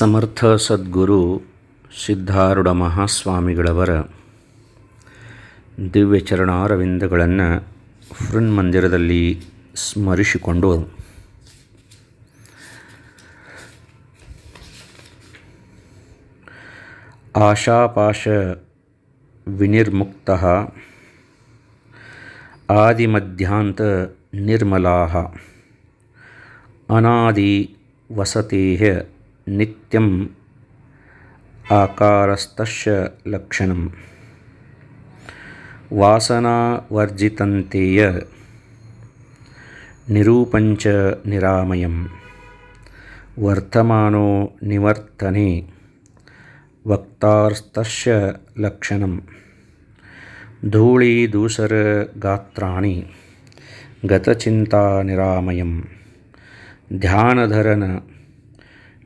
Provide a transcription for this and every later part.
ಸಮರ್ಥ ಸದ್ಗುರು ಸಿದ್ಧಾರೂಢ ಮಹಾಸ್ವಾಮಿಗಳವರ ದಿವ್ಯ ಚರಣಾರವಿಂದಗಳನ್ನು ಮಂದಿರದಲ್ಲಿ ಸ್ಮರಿಸಿಕೊಂಡು ಆಶಾಪಾಶ ವಿನಿರ್ಮುಕ್ತ ಆದಿಮಧ್ಯಾಂತ ನಿರ್ಮಲಾ ಅನಾದಿ ವಸತೆ नित्यम् आकारस्तस्य लक्षणं वासनावर्जितन्ते य निरूपञ्च निरामयं वर्तमानो निवर्तने वक्तार्स्तस्य लक्षणं धूळीदूसरगात्राणि गतचिन्तानिरामयं ध्यानधरन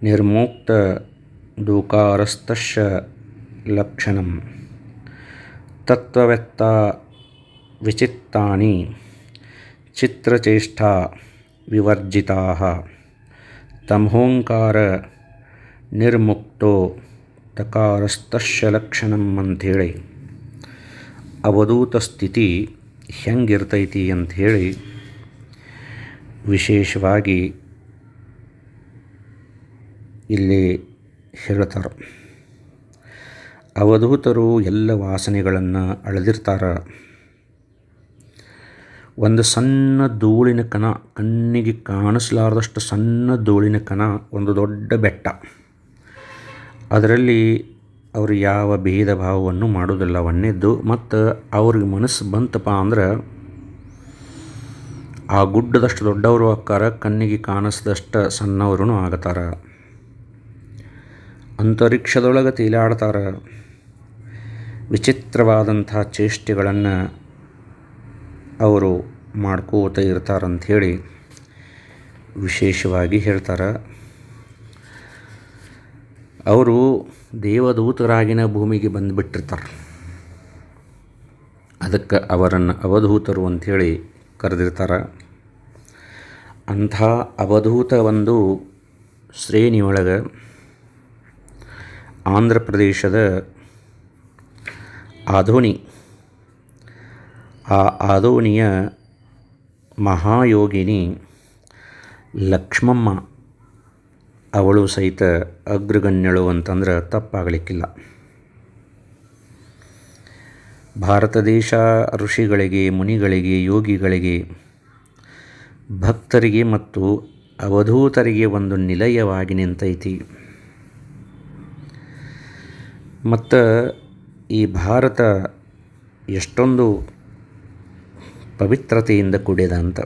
ನಿರ್ಮುಕ್ತ ದೂಕಾರಸ್ತಸ್ಯ ಲಕ್ಷಣಂ. ತತ್ವವೆತ್ತ ವಿಚಿತ್ತಾನಿ, ಚಿತ್ರಚೇಷ್ಟಾ ವಿವರ್ಜಿತಾ. ತಮೋಂಕಾರ ನಿರ್ಮುಕ್ತೋ ತಕಾರಸ್ತಸ್ಯ ಲಕ್ಷಣಂ ಅಂಥೇಳಿ. ಅವಧೂತ ಸ್ಥಿತಿ ಹೆಂಗಿರ್ತೈತಿ ಅಂಥೇಳಿ ವಿಶೇಷವಾಗಿ ಇಲ್ಲಿ ಹೇಳ್ತಾರೆ. ಅವಧೂತರು ಎಲ್ಲ ವಾಸನೆಗಳನ್ನು ಅಳೆದಿರ್ತಾರೆ. ಒಂದು ಸಣ್ಣ ಧೂಳಿನ ಕಣ ಕಣ್ಣಿಗೆ ಕಾಣಿಸಲಾರದಷ್ಟು ಸಣ್ಣ ಧೂಳಿನ ಕಣ ಒಂದು ದೊಡ್ಡ ಬೆಟ್ಟ. ಅದರಲ್ಲಿ ಅವರು ಯಾವ ಭೇದ ಭಾವವನ್ನು ಮಾಡೋದಿಲ್ಲ ಒಂದೇದ್ದು ಮತ್ತು ಅವ್ರಿಗೆ ಮನಸ್ಸು ಬಂತಪ್ಪ ಅಂದ್ರೆ ಆ ಗುಡ್ಡದಷ್ಟು ದೊಡ್ಡವರು ಆಕಾರ ಕಣ್ಣಿಗೆ ಕಾಣಿಸ್ದಷ್ಟು ಸಣ್ಣವರು ಆಗತ್ತಾರ ಅಂತರಿಕ್ಷದೊಳಗೆ ತೇಲಾಡ್ತಾರ. ವಿಚಿತ್ರವಾದಂಥ ಚೇಷ್ಟೆಗಳನ್ನು ಅವರು ಮಾಡ್ಕೋತ ಇರ್ತಾರಂಥೇಳಿ ವಿಶೇಷವಾಗಿ ಹೇಳ್ತಾರೆ. ಅವರು ದೇವದೂತರಾಗಿನ ಭೂಮಿಗೆ ಬಂದುಬಿಟ್ಟಿರ್ತಾರೆ. ಅದಕ್ಕೆ ಅವರನ್ನು ಅವಧೂತರು ಅಂಥೇಳಿ ಕರೆದಿರ್ತಾರೆ. ಅಂಥ ಅವಧೂತ ಒಂದು ಶ್ರೇಣಿಯೊಳಗೆ ಆಂಧ್ರ ಪ್ರದೇಶದ ಆಧೋನಿ. ಆ ಆಧೋನಿಯ ಮಹಾಯೋಗಿನಿ ಲಕ್ಷ್ಮಮ್ಮ ಅವಳು ಸಹಿತ ಅಗ್ರಗಣ್ಯಳು ಅಂತಂದ್ರೆ ತಪ್ಪಾಗಲಿಕ್ಕಿಲ್ಲ. ಭಾರತ ದೇಶ ಋಷಿಗಳಿಗೆ, ಮುನಿಗಳಿಗೆ, ಯೋಗಿಗಳಿಗೆ, ಭಕ್ತರಿಗೆ ಮತ್ತು ಅವಧೂತರಿಗೆ ಒಂದು ನಿಲಯವಾಗಿ ನಿಂತೈತಿ. ಮತ್ತು ಈ ಭಾರತ ಎಷ್ಟೊಂದು ಪವಿತ್ರತೆಯಿಂದ ಕೂಡಿದ ಅಂತ.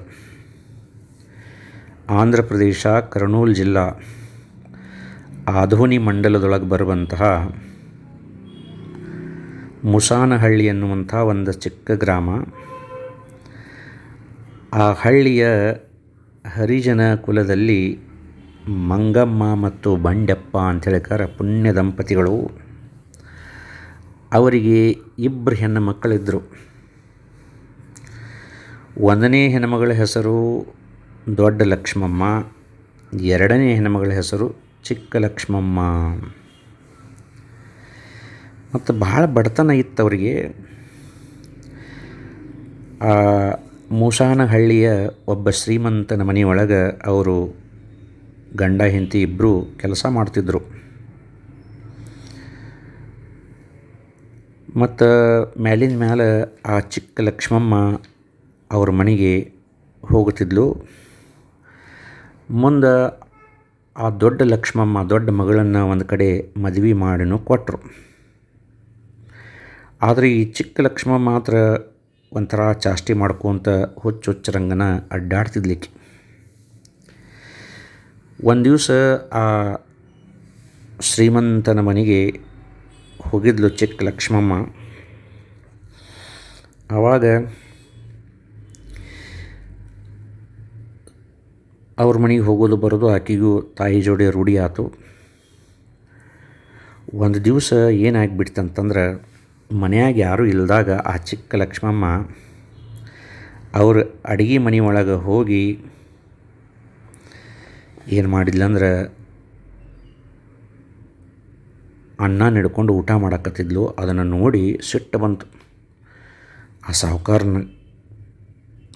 ಆಂಧ್ರ ಪ್ರದೇಶ, ಕರ್ನೂಲ್ ಜಿಲ್ಲಾ ಆಧೋನಿ ಮಂಡಲದೊಳಗೆ ಬರುವಂತಹ ಮುಸಾನಹಳ್ಳಿ ಎನ್ನುವಂಥ ಒಂದು ಚಿಕ್ಕ ಗ್ರಾಮ. ಆ ಹಳ್ಳಿಯ ಹರಿಜನ ಕುಲದಲ್ಲಿ ಮಂಗಮ್ಮ ಮತ್ತು ಬಂಡೆಪ್ಪ ಅಂತ ಅಂತೇಳಿಕಾರ ಪುಣ್ಯ ದಂಪತಿಗಳು. ಅವರಿಗೆ ಇಬ್ಬರು ಹೆಣ್ಣು ಮಕ್ಕಳಿದ್ದರು ಒಂದನೇ ಹೆಣ್ಣುಮಗಳ ಹೆಸರು ದೊಡ್ಡ ಲಕ್ಷ್ಮಮ್ಮ, ಎರಡನೇ ಹೆಣ್ಣುಮಗಳ ಹೆಸರು ಚಿಕ್ಕ ಲಕ್ಷ್ಮಮ್ಮ. ಮತ್ತು ಭಾಳ ಬಡತನ ಇತ್ತು ಅವರಿಗೆ. ಆ ಮೂಸಾನಹಳ್ಳಿಯ ಒಬ್ಬ ಶ್ರೀಮಂತನ ಮನೆಯೊಳಗೆ ಅವರು ಗಂಡ ಹೆಂಡತಿ ಇಬ್ಬರು ಕೆಲಸ ಮಾಡ್ತಿದ್ದರು ಮತ್ತು ಮ್ಯಾಲಿನ ಮ್ಯಾಲ ಆ ಚಿಕ್ಕ ಲಕ್ಷ್ಮಮ್ಮ ಅವ್ರ ಮನೆಗೆ ಹೋಗುತ್ತಿದ್ಲು. ಮುಂದೆ ಆ ದೊಡ್ಡ ಲಕ್ಷ್ಮಮ್ಮ ದೊಡ್ಡ ಮಗಳನ್ನು ಒಂದು ಕಡೆ ಮದುವೆ ಮಾಡಿನೂ ಕೊಟ್ಟರು ಆದರೆ ಈ ಚಿಕ್ಕ ಲಕ್ಷ್ಮಮ್ಮ ಮಾತ್ರ ಒಂಥರ ಚಾಷ್ಟಿ ಮಾಡ್ಕೊತ ಹುಚ್ಚು ರಂಗನ ಅಡ್ಡಾಡ್ತಿದ್ಲಿಕ್ಕೆ. ಒಂದು ದಿವಸ ಆ ಶ್ರೀಮಂತನ ಮನೆಗೆ ಹೋಗಿದ್ಲು ಚಿಕ್ಕ ಲಕ್ಷ್ಮಮ್ಮ. ಆವಾಗ ಅವ್ರ ಮನೆಗೆ ಹೋಗೋದು ಬರೋದು ಆಕೆಗೂ ತಾಯಿ ಜೋಡಿ ರೂಢಿ ಆಯಿತು ಒಂದು ದಿವಸ ಏನಾಗ್ಬಿಡ್ತಂತಂದ್ರೆ ಮನೆಯಾಗ ಯಾರೂ ಇಲ್ಲದಾಗ ಆ ಚಿಕ್ಕ ಲಕ್ಷ್ಮಮ್ಮ ಅವ್ರ ಅಡುಗೆ ಮನೆ ಒಳಗೆ ಹೋಗಿ ಏನು ಮಾಡಿದ್ಲಂದ್ರೆ ಅನ್ನ ನೆಡ್ಕೊಂಡು ಊಟ ಮಾಡಕತ್ತಿದ್ಲು. ಅದನ್ನು ನೋಡಿ ಸಿಟ್ಟು ಬಂತು. ಆ ಸಾಹುಕಾರನ,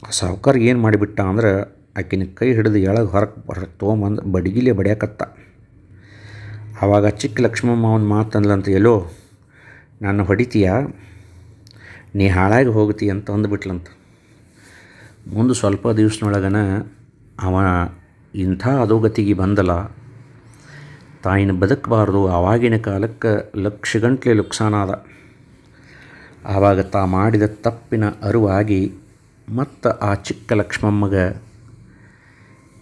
ಆ ಸಾಹುಕಾರ ಏನು ಮಾಡಿಬಿಟ್ಟ ಅಂದ್ರೆ ಆಕಿನ ಕೈ ಹಿಡಿದು ಎಳಗೆ ಹೊರಗೆ ಹೊರಗೆ ತೊಗೊಂಬಂದು ಬಡಗಿಲೆ ಬಡಿಯಾಕತ್ತ. ಆವಾಗ ಚಿಕ್ಕ ಲಕ್ಷ್ಮಮ್ಮ ಅವನ ಮಾತಂದ್ಲಂತ ಎಲ್ಲೋ ನಾನು ಹೊಡಿತೀಯ? ನೀ ಹಾಳಾಗಿ ಹೋಗ್ತಿ ಅಂತ ಅಂದ್ಬಿಟ್ಲಂತ. ಮುಂದೆ ಸ್ವಲ್ಪ ದಿವ್ಸನೊಳಗನ ಅವ ಇಂಥ ಅಧೋಗತಿಗೆ ಬಂದಲ್ಲ ತಾಯಿನ ಬದುಕಬಾರ್ದು. ಆವಾಗಿನ ಕಾಲಕ್ಕೆ ಲಕ್ಷ ಗಂಟ್ಲೆ ಲುಕ್ಸಾನಾದ ಆವಾಗ ತಾ ಮಾಡಿದ ತಪ್ಪಿನ ಅರುವಾಗಿ ಮತ್ತು ಆ ಚಿಕ್ಕ ಲಕ್ಷ್ಮಮ್ಮಗೆ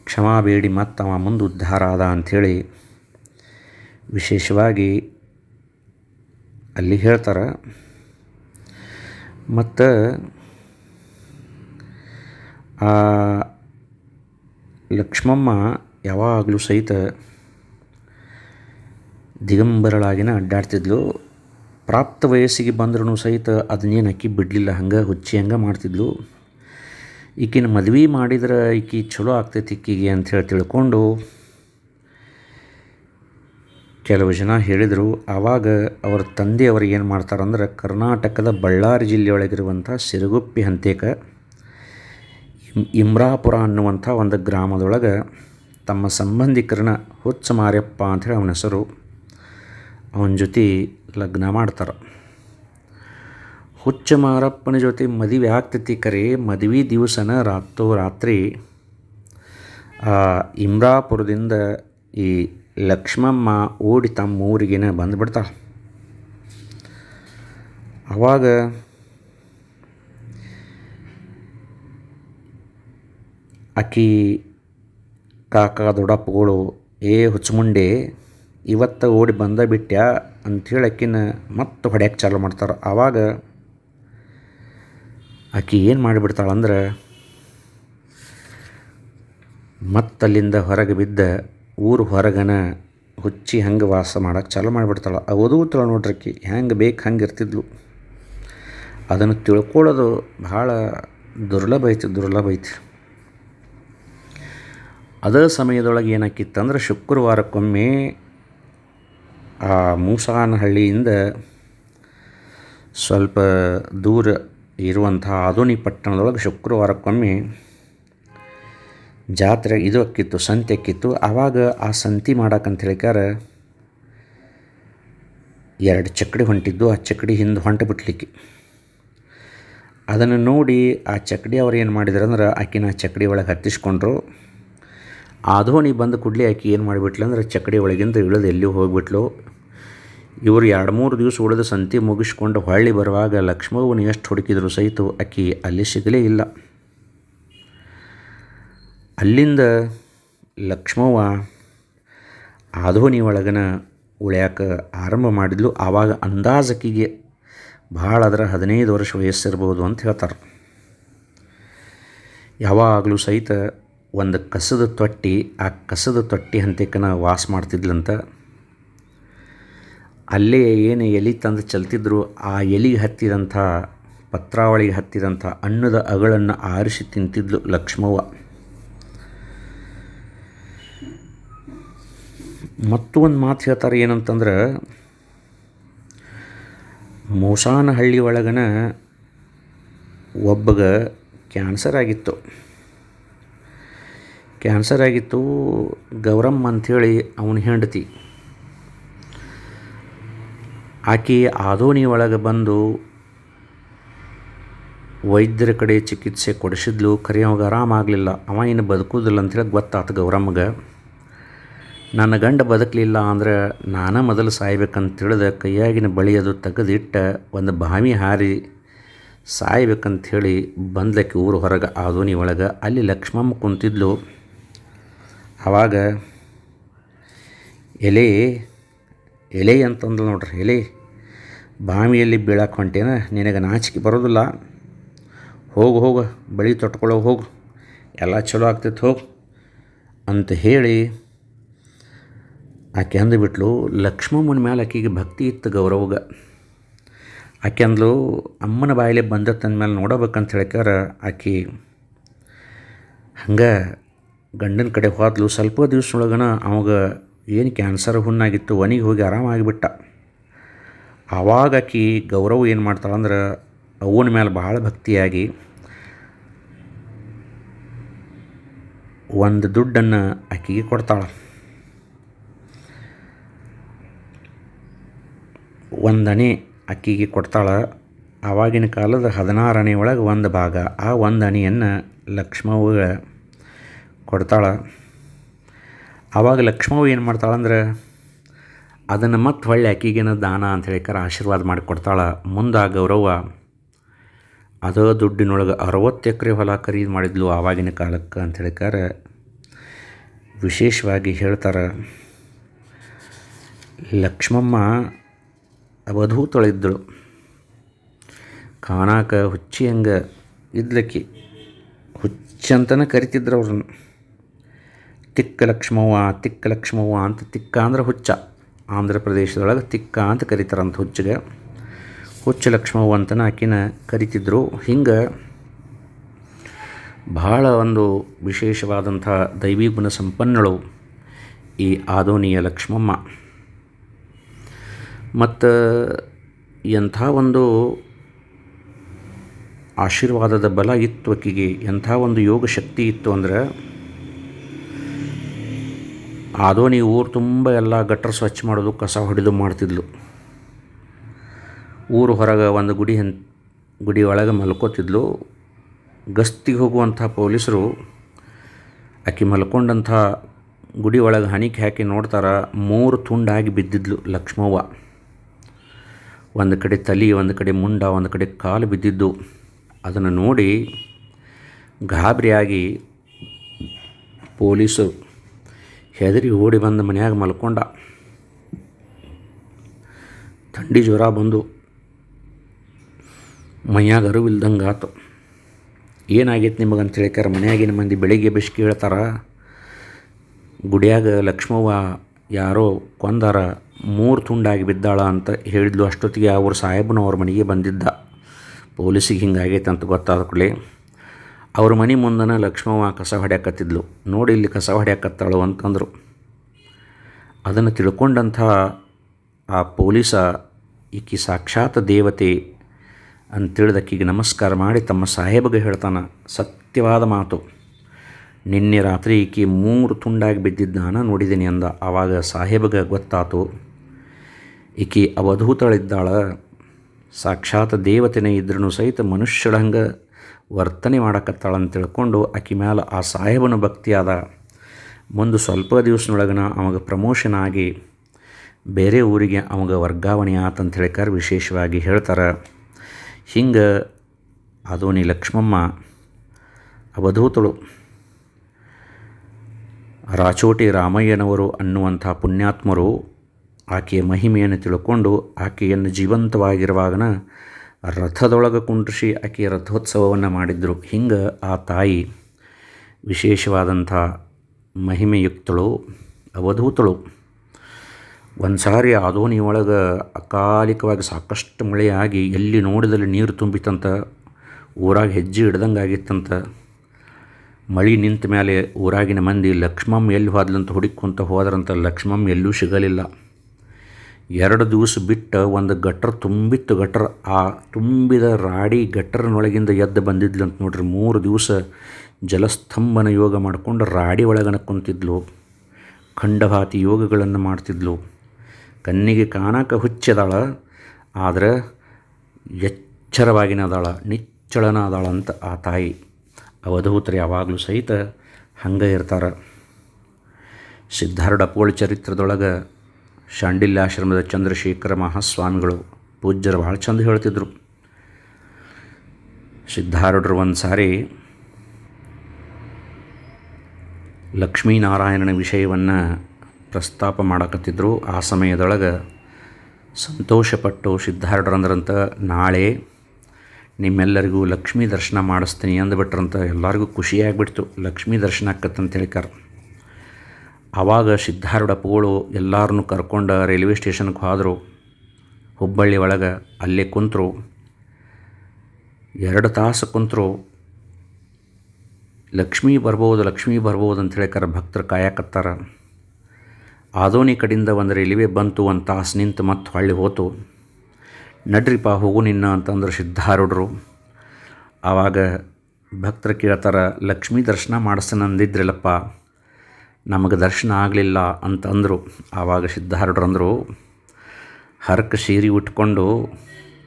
ಕ್ಷಮಾ ಬೇಡಿ ಮತ್ತು ಅವ ಮುಂದೆ ಉದ್ಧಾರ ಆದ ಅಂಥೇಳಿ ವಿಶೇಷವಾಗಿ ಅಲ್ಲಿ ಹೇಳ್ತಾರೆ. ಮತ್ತು ಆ ಲಕ್ಷ್ಮಮ್ಮ ಯಾವಾಗಲೂ ಸಹಿತ ದಿಗಂಬರಳಾಗಿನ ಅಡ್ಡಾಡ್ತಿದ್ಲು. ಪ್ರಾಪ್ತ ವಯಸ್ಸಿಗೆ ಬಂದ್ರೂ ಸಹಿತ ಅದನ್ನೇನು ಅಕ್ಕಿ ಬಿಡಲಿಲ್ಲ, ಹಂಗೆ ಹುಚ್ಚಿ ಹಂಗೆ ಮಾಡ್ತಿದ್ಲು. ಈಕಿನ ಮದ್ವೆ ಮಾಡಿದ್ರೆ ಈಕಿ ಚಲೋ ಆಗ್ತೈತಿ ಈಕಿಗೆ ಅಂಥೇಳಿ ತಿಳ್ಕೊಂಡು ಕೆಲವು ಜನ ಹೇಳಿದರು. ಆವಾಗ ಅವರ ತಂದೆಯವರು ಏನು ಮಾಡ್ತಾರಂದ್ರೆ, ಕರ್ನಾಟಕದ ಬಳ್ಳಾರಿ ಜಿಲ್ಲೆಯೊಳಗಿರುವಂಥ ಸಿರುಗುಪ್ಪಿ ಹಂತೇಕ ಇಮ್, ಇಮ್ರಾಪುರ ಅನ್ನುವಂಥ ಒಂದು ಗ್ರಾಮದೊಳಗೆ ತಮ್ಮ ಸಂಬಂಧಿಕರನ್ನ ಹುಚ್ಚ ಮಾರ್ಯಪ್ಪ ಅಂಥೇಳಿ ಅವನ ಹೆಸರು. ಅವನ ಜೊತೆ ಲಗ್ನ ಮಾಡ್ತಾರೆ. ಹುಚ್ಚ ಮಾರಪ್ಪನ ಜೊತೆ ಮದುವೆ ಆಗ್ತೈತಿ ಕರೆ, ಮದುವೆ ದಿವಸನ ರಾತ್ರೋ ರಾತ್ರಿ, ಆ ಇಮ್ರಾಪುರದಿಂದ ಈ ಲಕ್ಷ್ಮಮ್ಮ ಓಡಿ ತಮ್ಮ ಬಂದು ಬಂದುಬಿಡ್ತಾಳೆ ಆವಾಗ ಆಕಿ ಕಾಕ ದೊಡ್ಡಪ್ಪಗಳು, ಏ ಹುಚ್ಚಮುಂಡೆ ಇವತ್ತು ಓಡಿ ಬಂದ ಬಿಟ್ಟ್ಯಾ ಅಂಥೇಳಿ ಆಕಿನ ಮತ್ತೆ ಹೊಡ್ಯಕ್ಕೆ ಚಾಲು ಮಾಡ್ತಾರೆ. ಆವಾಗ ಆಕಿ ಏನು ಮಾಡಿಬಿಡ್ತಾಳಂದ್ರೆ ಮತ್ತಲ್ಲಿಂದ ಹೊರಗೆ ಬಿದ್ದ ಊರು ಹೊರಗನ ಹುಚ್ಚಿ ಹಂಗೆ ವಾಸ ಮಾಡೋಕ್ಕೆ ಚಾಲು ಮಾಡಿಬಿಡ್ತಾಳೆ. ಓದುತ್ತಾಳೆ ನೋಡ್ರಿ ಆಕಿ, ಹೆಂಗೆ ಬೇಕು ಹಂಗೆ ಇರ್ತಿದ್ಲು. ಅದನ್ನು ತಿಳ್ಕೊಳ್ಳೋದು ಭಾಳ ದುರ್ಲಭ ಐತಿ ದುರ್ಲಭ ಐತಿ. ಅದೇ ಸಮಯದೊಳಗೆ ಏನಾಕಿತ್ತಂದ್ರೆ ಶುಕ್ರವಾರಕ್ಕೊಮ್ಮೆ ಆ ಮೂಸಾನಹಳ್ಳಿಯಿಂದ ಸ್ವಲ್ಪ ದೂರ ಇರುವಂಥ ಆದೋನಿ ಪಟ್ಟಣದೊಳಗೆ ಶುಕ್ರವಾರಕ್ಕೊಮ್ಮೆ ಜಾತ್ರೆ ಇದು ಅಕ್ಕಿತ್ತು ಸಂತೆ ಅಕ್ಕಿತ್ತು ಆವಾಗ ಆ ಸಂತಿ ಮಾಡಕ್ಕಂತ ಹೇಳಿಕಾರ ಎರಡು ಚಕ್ಕಡಿ ಹೊಂಟಿದ್ದು, ಆ ಚಕ್ಕಡಿ ಹಿಂದೆ ಹೊಂಟು ಬಿಟ್ಲಿಕ್ಕೆ. ಅದನ್ನು ನೋಡಿ ಆ ಚಕ್ಕಡಿ ಅವ್ರು ಏನು ಮಾಡಿದ್ರು ಅಂದ್ರೆ ಆಕಿನ ಚಕ್ಕಡಿ ಒಳಗೆ ಹತ್ತಿಸ್ಕೊಂಡ್ರು. ಆದೋಣಿ ಬಂದ ಕೂಡಲೇ ಆಕೆ ಏನು ಮಾಡಿಬಿಟ್ಲು ಅಂದ್ರೆ ಚಕ್ಕಡಿ ಒಳಗಿಂದ ಇಳಿದು ಎಲ್ಲಿ ಹೋಗಿಬಿಟ್ಲು? ಇವರು ಎರಡು ಮೂರು ದಿವಸ ಉಳಿದು ಸಂತಿ ಮುಗಿಸ್ಕೊಂಡು ಹೊಳ್ಳಿ ಬರುವಾಗ ಲಕ್ಷ್ಮವ್ವನ ಎಷ್ಟು ಹುಡುಕಿದ್ರು ಸಹಿತ ಆಕೆ ಅಲ್ಲಿ ಸಿಗಲೇ ಇಲ್ಲ. ಅಲ್ಲಿಂದ ಲಕ್ಷ್ಮವ್ವ ಆಧೋನಿ ಒಳಗನ ಉಳ್ಯಾಕ ಆರಂಭ ಮಾಡಿದ್ಲು. ಆವಾಗ ಅಂದಾಜಕಿಗೆ ಭಾಳ ಅದರ ಹದಿನೈದು ವರ್ಷ ವಯಸ್ಸಿರ್ಬೋದು ಅಂತ ಹೇಳ್ತಾರೆ. ಯಾವಾಗಲೂ ಸಹಿತ ಒಂದು ಕಸದ ತೊಟ್ಟಿ, ಆ ಕಸದ ತೊಟ್ಟಿ ಹಂತಕ್ಕನ ವಾಸ ಮಾಡ್ತಿದ್ಲಂತ, ಅಲ್ಲೇ ಏನು ಎಲೆ ತಂದು ಚಲ್ತಿದ್ರು, ಆ ಎಲೆಗೆ ಹತ್ತಿದಂಥ, ಪತ್ರಾವಳಿಗೆ ಹತ್ತಿದಂಥ ಅನ್ನದ ಅಗಳನ್ನು ಆರಿಸಿ ತಿಂತಿದ್ಲು ಲಕ್ಷ್ಮವ್ವ. ಮತ್ತೊಂದು ಮಾತು ಹೇಳ್ತಾರೆ ಏನಂತಂದ್ರೆ, ಮೋಸಾನಹಳ್ಳಿ ಒಳಗನ ಒಬ್ಬಗ ಕ್ಯಾನ್ಸರ್ ಆಗಿತ್ತು. ಕ್ಯಾನ್ಸರ್ ಆಗಿತ್ತು ಗೌರಮ್ಮ ಅಂಥೇಳಿ ಅವನ ಹೆಂಡತಿ. ಆಕೆ ಆದೋನಿ ಒಳಗೆ ಬಂದು ವೈದ್ಯರ ಕಡೆ ಚಿಕಿತ್ಸೆ ಕೊಡಿಸಿದ್ಲು. ಖರೆ ಅವಾಗ ಆರಾಮಾಗಲಿಲ್ಲ ಅವ ಇನ್ನು ಬದುಕುದಿಲ್ಲ ಅಂತೇಳಿ ಗೊತ್ತಾತು ಗೌರಮ್ಮಗೆ. ನನ್ನ ಗಂಡ ಬದುಕಲಿಲ್ಲ ಅಂದ್ರೆ ನಾನು ಮೊದಲು ಸಾಯ್ಬೇಕಂತ ತಿಳಿದ ಕೈಯಾಗಿನ ಬಳಿಯದು ತೆಗೆದಿಟ್ಟ ಒಂದು ಬಾವಿ ಹಾರಿ ಸಾಯ್ಬೇಕಂಥೇಳಿ ಬಂದ್ಲಕ್ಕೆ ಊರು ಹೊರಗೆ ಆದೋನಿ ಒಳಗೆ. ಅಲ್ಲಿ ಲಕ್ಷ್ಮಮ್ಮ ಕುಂತಿದ್ಲು. ಆವಾಗ ಎಲೆ ಎಲೆ ಅಂತಂದ್ಲು ನೋಡ್ರಿ, ಎಲೆ. ಬಾವಿಯಲ್ಲಿ ಬೀಳಕ್ಕೆ ಹೊಂಟೇನ, ನಿನಗೆ ನಾಚಿಕೆ ಬರೋದಿಲ್ಲ. ಹೋಗು ಹೋಗು, ಬಳಿ ತೊಟ್ಕೊಳ್ಳೋ ಹೋಗು, ಎಲ್ಲ ಚಲೋ ಆಗ್ತೈತೆ ಹೋಗು ಅಂತ ಹೇಳಿ ಆಕೆ ಅಂದುಬಿಟ್ಲು ಲಕ್ಷ್ಮಮ್ಮನ ಮೇಲೆ ಆಕೆಗೆ ಭಕ್ತಿ ಇತ್ತು ಗೌರವಗ. ಆಕೆ ಅಂದ್ಲು, ಅಮ್ಮನ ಬಾಯಿಲೆ ಬಂದತ್ತಂದ ಮೇಲೆ ನೋಡಬೇಕಂತ ಹೇಳ್ಕಾರ ಆಕೆ. ಹಂಗೆ ಗಂಡನ ಕಡೆ ಹೋದ್ಲು, ಸ್ವಲ್ಪ ದಿವಸದೊಳಗನ ಅವಾಗ ಏನು ಕ್ಯಾನ್ಸರ್ ಹುಣ್ಣಾಗಿತ್ತು, ಒನಿಗೆ ಹೋಗಿ ಆರಾಮಾಗಿಬಿಟ್ಟ. ಆವಾಗ ಆಕಿ ಗೌರವ ಏನು ಮಾಡ್ತಾಳಂದ್ರೆ ಅವನ ಮೇಲೆ ಭಾಳ ಭಕ್ತಿಯಾಗಿ ಒಂದು ದುಡ್ಡನ್ನು ಆಕಿಗೆ ಕೊಡ್ತಾಳೆ. ಒಂದಣೆ ಅಕ್ಕಿಗೆ ಕೊಡ್ತಾಳೆ. ಆವಾಗಿನ ಕಾಲದ ಹದಿನಾರನೇ ಒಳಗೆ ಒಂದು ಭಾಗ, ಆ ಒಂದು ಅಣೆಯನ್ನು ಲಕ್ಷ್ಮವ್ವ ಕೊಡ್ತಾಳೆ. ಆವಾಗ ಲಕ್ಷ್ಮವ್ವ ಏನು ಮಾಡ್ತಾಳಂದ್ರೆ ಅದನ್ನು ಮತ್ತೆ ಹೊಳ್ಳಿ ಆಕಿಗೇನ ದಾನ ಅಂತ ಹೇಳಿಕಾರ ಆಶೀರ್ವಾದ ಮಾಡಿ ಕೊಡ್ತಾಳೆ. ಮುಂದೆ ಗೌರವ ಅದೇ ದುಡ್ಡಿನೊಳಗೆ ಅರವತ್ತು ಎಕರೆ ಹೊಲ ಖರೀದಿ ಮಾಡಿದ್ಲು ಆವಾಗಿನ ಕಾಲಕ್ಕೆ ಅಂತ ಹೇಳಿಕಾರ ವಿಶೇಷವಾಗಿ ಹೇಳ್ತಾರೆ. ಲಕ್ಷ್ಮಮ್ಮ ಅವಧೂತಳಿದ್ದಳು ಕಾಣಾಕ ಹುಚ್ಚಿ ಹಂಗೆ ಇದ್ಲಕ್ಕಿ. ಹುಚ್ಚಂತನೇ ಕರಿತಿದ್ರು ಅವ್ರನ್ನ. ತಿಕ್ಕ ಲಕ್ಷ್ಮವ್ವ ತಿಕ್ಕ ಲಕ್ಷ್ಮವ್ವ ಅಂತ ತಿಕ್ಕ ಅಂದ್ರೆ ಹುಚ್ಚ. ಆಂಧ್ರ ಪ್ರದೇಶದೊಳಗೆ ತಿಕ್ಕ ಅಂತ ಕರಿತಾರಂತ ಹುಚ್ಚಿಗೆ. ಹುಚ್ಚ ಲಕ್ಷ್ಮವ್ವ ಅಂತನ ಆಕಿನ ಕರಿತಿದ್ರು. ಹಿಂಗೆ ಬಹಳ ಒಂದು ವಿಶೇಷವಾದಂಥ ದೈವಿ ಗುಣ ಸಂಪನ್ನಳು ಈ ಆದೋನಿಯ ಲಕ್ಷ್ಮಮ್ಮ. ಮತ್ತು ಎಂಥ ಒಂದು ಆಶೀರ್ವಾದದ ಬಲ ಇತ್ತು ಆಕಿಗೆ, ಎಂಥ ಒಂದು ಯೋಗ ಶಕ್ತಿ ಇತ್ತು ಅಂದ್ರೆ ಆದೋನಿ ಊರು ತುಂಬ ಎಲ್ಲ ಗಟ್ಟರ್ ಸ್ವಚ್ಛ ಮಾಡೋದು, ಕಸ ಹೊಡೆದು ಮಾಡ್ತಿದ್ಲು. ಊರು ಹೊರಗೆ ಒಂದು ಗುಡಿ ಹನ್, ಗುಡಿ ಒಳಗೆ ಮಲ್ಕೋತಿದ್ಲು. ಗಸ್ತಿಗೆ ಹೋಗುವಂಥ ಪೊಲೀಸರು ಆಕೆ ಮಲ್ಕೊಂಡಂಥ ಗುಡಿ ಒಳಗೆ ಹಣಿಕೆ ಹಾಕಿ ನೋಡ್ತಾರೆ ಮೂರು ತುಂಡಾಗಿ ಬಿದ್ದಿದ್ಲು ಲಕ್ಷ್ಮವ್ವ. ಒಂದು ಕಡೆ ತಲೆ, ಒಂದು ಕಡೆ ಮುಂಡ, ಒಂದು ಕಡೆ ಕಾಲು ಬಿದ್ದಿದ್ದು. ಅದನ್ನು ನೋಡಿ ಗಾಬರಿಯಾಗಿ ಪೊಲೀಸರು ಹೆದರಿ ಓಡಿ ಬಂದು ಮನೆಯಾಗ ಮಲ್ಕೊಂಡ. ಥಂಡಿ ಜ್ವರ ಬಂದು ಮೈಯಾಗ ಅರಿವಿಲ್ದಂಗೆ ಆತು. ಏನಾಗೈತೆ ನಿಮಗಂತ ಮನೆಯಾಗಿನ ಮನ್ಯಾಗಿನ ಮಂದಿ ಬೆಳಿಗ್ಗೆ ಬಿಸಿ ಕೇಳ್ತಾರ ಗುಡಿಯಾಗ ಲಕ್ಷ್ಮವ್ವ ಯಾರೋ ಕೊಂದಾರ, ಮೂರು ತುಂಡಾಗಿ ಬಿದ್ದಾಳ ಅಂತ ಹೇಳಿದ್ಲು. ಅಷ್ಟೊತ್ತಿಗೆ ಅವ್ರ ಸಾಹೇಬನವ್ರ ಮನೆಗೆ ಬಂದಿದ್ದ. ಪೊಲೀಸಿಗೆ ಹಿಂಗಾಗೈತೆ ಅಂತ ಗೊತ್ತಾದ ಕೂಡಲೇ. ಅವ್ರ ಮನೆ ಮುಂದನ ಲಕ್ಷ್ಮವ್ವ ಕಸ ಹೊಡ್ಯಾಕತ್ತಿದ್ಲು. ನೋಡಿ ಇಲ್ಲಿ ಕಸ ಹೊಡ್ಯಾಕತ್ತಾಳು ಅಂತಂದರು. ಅದನ್ನು ತಿಳ್ಕೊಂಡಂಥ ಆ ಪೊಲೀಸ ಈಕಿ ಸಾಕ್ಷಾತ್ ದೇವತೆ ಅಂತೇಳಿದಕ್ಕಿಗೆ ನಮಸ್ಕಾರ ಮಾಡಿ ತಮ್ಮ ಸಾಹೇಬಗೆ ಹೇಳ್ತಾನೆ ಸತ್ಯವಾದ ಮಾತು. ನಿನ್ನೆ ರಾತ್ರಿ ಈಕಿ ಮೂರು ತುಂಡಾಗಿ ಬಿದ್ದಿದ್ದಾನ ನೋಡಿದ್ದೀನಿ ಅಂದ. ಆವಾಗ ಸಾಹೇಬಗೆ ಗೊತ್ತಾತು, ಈಕಿ ಅವಧೂತಳಿದ್ದಾಳ. ಸಾಕ್ಷಾತ್ ದೇವತೆನೇ ಇದ್ರೂ ಸಹಿತ ಮನುಷ್ಯಳ ಹಂಗೆ ವರ್ತನೆ ಮಾಡಕತ್ತಾಳಂತ ತಿಳ್ಕೊಂಡು ಆಕೆ ಮ್ಯಾಲೆ ಆ ಸಾಹೇಬನ ಭಕ್ತಿಯಾದ ಮುಂದೆ ಸ್ವಲ್ಪ ದಿವಸನೊಳಗನ ಅವಾಗ ಪ್ರಮೋಷನ್ ಆಗಿ ಬೇರೆ ಊರಿಗೆ ಅವಾಗ ವರ್ಗಾವಣೆ ಆತಂತ ಹೇಳಿಕಾರ ವಿಶೇಷವಾಗಿ ಹೇಳ್ತಾರೆ, ಹಿಂಗೆ ಅದೋನಿ ಲಕ್ಷ್ಮಮ್ಮ ಅವಧೂತಳು ರಾಚೋಟಿ ರಾಮಯ್ಯನವರು ಅನ್ನುವಂಥ ಪುಣ್ಯಾತ್ಮರು ಆಕೆಯ ಮಹಿಮೆಯನ್ನು ತಿಳ್ಕೊಂಡು ಆಕೆಯನ್ನು ಜೀವಂತವಾಗಿರುವಾಗನ ರಥದೊಳಗೆ ಕುಂಡ್ರಿಸಿ ಆಕೆ ರಥೋತ್ಸವವನ್ನು ಮಾಡಿದ್ರು. ಹಿಂಗೆ ಆ ತಾಯಿ ವಿಶೇಷವಾದಂಥ ಮಹಿಮೆಯುಕ್ತಳು, ಅವಧೂತಳು. ಒಂದು ಸಾರಿ ಆದೋನಿ ಒಳಗೆ ಅಕಾಲಿಕವಾಗಿ ಸಾಕಷ್ಟು ಮಳೆಯಾಗಿ ಎಲ್ಲಿ ನೋಡಿದಲ್ಲಿ ನೀರು ತುಂಬಿತಂತ, ಊರಾಗ ಹೆಜ್ಜೆ ಹಿಡ್ದಂಗೆ ಆಗಿತ್ತಂತ ಮಳೆ ನಿಂತ ಮೇಲೆ ಊರಾಗಿನ ಮಂದಿ ಲಕ್ಷ್ಮಮ್ಮ ಎಲ್ಲಿ ಹೋದ್ಲಂತ ಹುಡುಕೊಂತ ಹೋದ್ರಂತ ಲಕ್ಷ್ಮಮ್ಮ ಎಲ್ಲೂ ಸಿಗಲಿಲ್ಲ. ಎರಡು ದಿವಸ ಬಿಟ್ಟು ಒಂದು ಗಟ್ರ ತುಂಬಿತ್ತು ಗಟ್ರ. ಆ ತುಂಬಿದ ರಾಡಿ ಗಟ್ಟರನೊಳಗಿಂದ ಎದ್ದು ಬಂದಿದ್ಲು ಅಂತ ನೋಡ್ರಿ. ಮೂರು ದಿವಸ ಜಲಸ್ತಂಭನ ಯೋಗ ಮಾಡಿಕೊಂಡು ರಾಡಿ ಒಳಗನ ಕುಂತಿದ್ಲು. ಖಂಡಭಾತಿ ಯೋಗಗಳನ್ನು ಮಾಡ್ತಿದ್ಲು. ಕಣ್ಣಿಗೆ ಕಾಣಕ ಹುಚ್ಚದಾಳ, ಆದರೆ ಎಚ್ಚರವಾಗಿನದಾಳ ನಿಚ್ಚಳನಾದಾಳ ಅಂತ ಆ ತಾಯಿ. ಅವಧೂತರು ಯಾವಾಗಲೂ ಸಹಿತ ಹಂಗೆ ಇರ್ತಾರೆ. ಸಿದ್ಧಾರೂಢ ಪೋಳ ಚರಿತ್ರದೊಳಗೆ ಶಾಂಡಿಲ್ಯಾಶ್ರಮದ ಚಂದ್ರಶೇಖರ ಮಹಾಸ್ವಾಮಿಗಳು. ಪೂಜ್ಯರು ಭಾಳ ಚಂದ ಹೇಳ್ತಿದ್ರು. ಸಿದ್ಧಾರೂಢರು ಒಂದು ಸಾರಿ ಲಕ್ಷ್ಮೀನಾರಾಯಣನ ವಿಷಯವನ್ನು ಪ್ರಸ್ತಾಪ ಮಾಡಕತ್ತಿದ್ರು. ಆ ಸಮಯದೊಳಗೆ ಸಂತೋಷಪಟ್ಟು ಸಿದ್ಧಾರೂಢರಂದ್ರಂತ, ನಾಳೆ ನಿಮ್ಮೆಲ್ಲರಿಗೂ ಲಕ್ಷ್ಮೀ ದರ್ಶನ ಮಾಡಿಸ್ತೀನಿ ಅಂದ್ಬಿಟ್ರಂತ ಎಲ್ಲರಿಗೂ ಖುಷಿಯಾಗ್ಬಿಡ್ತು ಲಕ್ಷ್ಮೀ ದರ್ಶನ ಆಕತ್ತಂತ ಹೇಳಿಕಾರ ಆವಾಗ ಸಿದ್ಧಾರೂಢ ಪೋಳು ಎಲ್ಲರನ್ನೂ ಕರ್ಕೊಂಡು ರೈಲ್ವೆ ಸ್ಟೇಷನ್ಗೆ ಹೋದರು. ಹುಬ್ಬಳ್ಳಿ ಒಳಗೆ ಅಲ್ಲೇ ಕುಂತರು. ಎರಡು ತಾಸು ಕುಂತರು. ಲಕ್ಷ್ಮೀ ಬರ್ಬೋದು ಲಕ್ಷ್ಮೀ ಬರ್ಬೋದು ಅಂತ ಹೇಳಿಕರ ಭಕ್ತರು ಕಾಯಕತ್ತಾರ. ಆದೋನಿ ಕಡಿಂದ ಒಂದು ರೈಲ್ವೆ ಬಂತು, ಒಂದು ತಾಸು ನಿಂತು ಮತ್ತು ಹೊಳ್ಳಿ ಹೋತು. ನಡ್ರಿಪ್ಪ ಹೋಗು ನಿನ್ನ ಅಂತಂದ್ರೆ ಸಿದ್ಧಾರೂಢರು. ಆವಾಗ ಭಕ್ತರು ಕೇಳ್ತಾರೆ, ಲಕ್ಷ್ಮೀ ದರ್ಶನ ಮಾಡಿಸ್ತಾನೆ ಅಂದಿದ್ರಲ್ಲಪ್ಪ ನಮಗೆ ದರ್ಶನ ಆಗಲಿಲ್ಲ ಅಂತಂದರು ಆವಾಗ ಸಿದ್ಧಾರೂಢರು ಅಂದರು ಹರಕ ಸೀರೆ ಉಟ್ಕೊಂಡು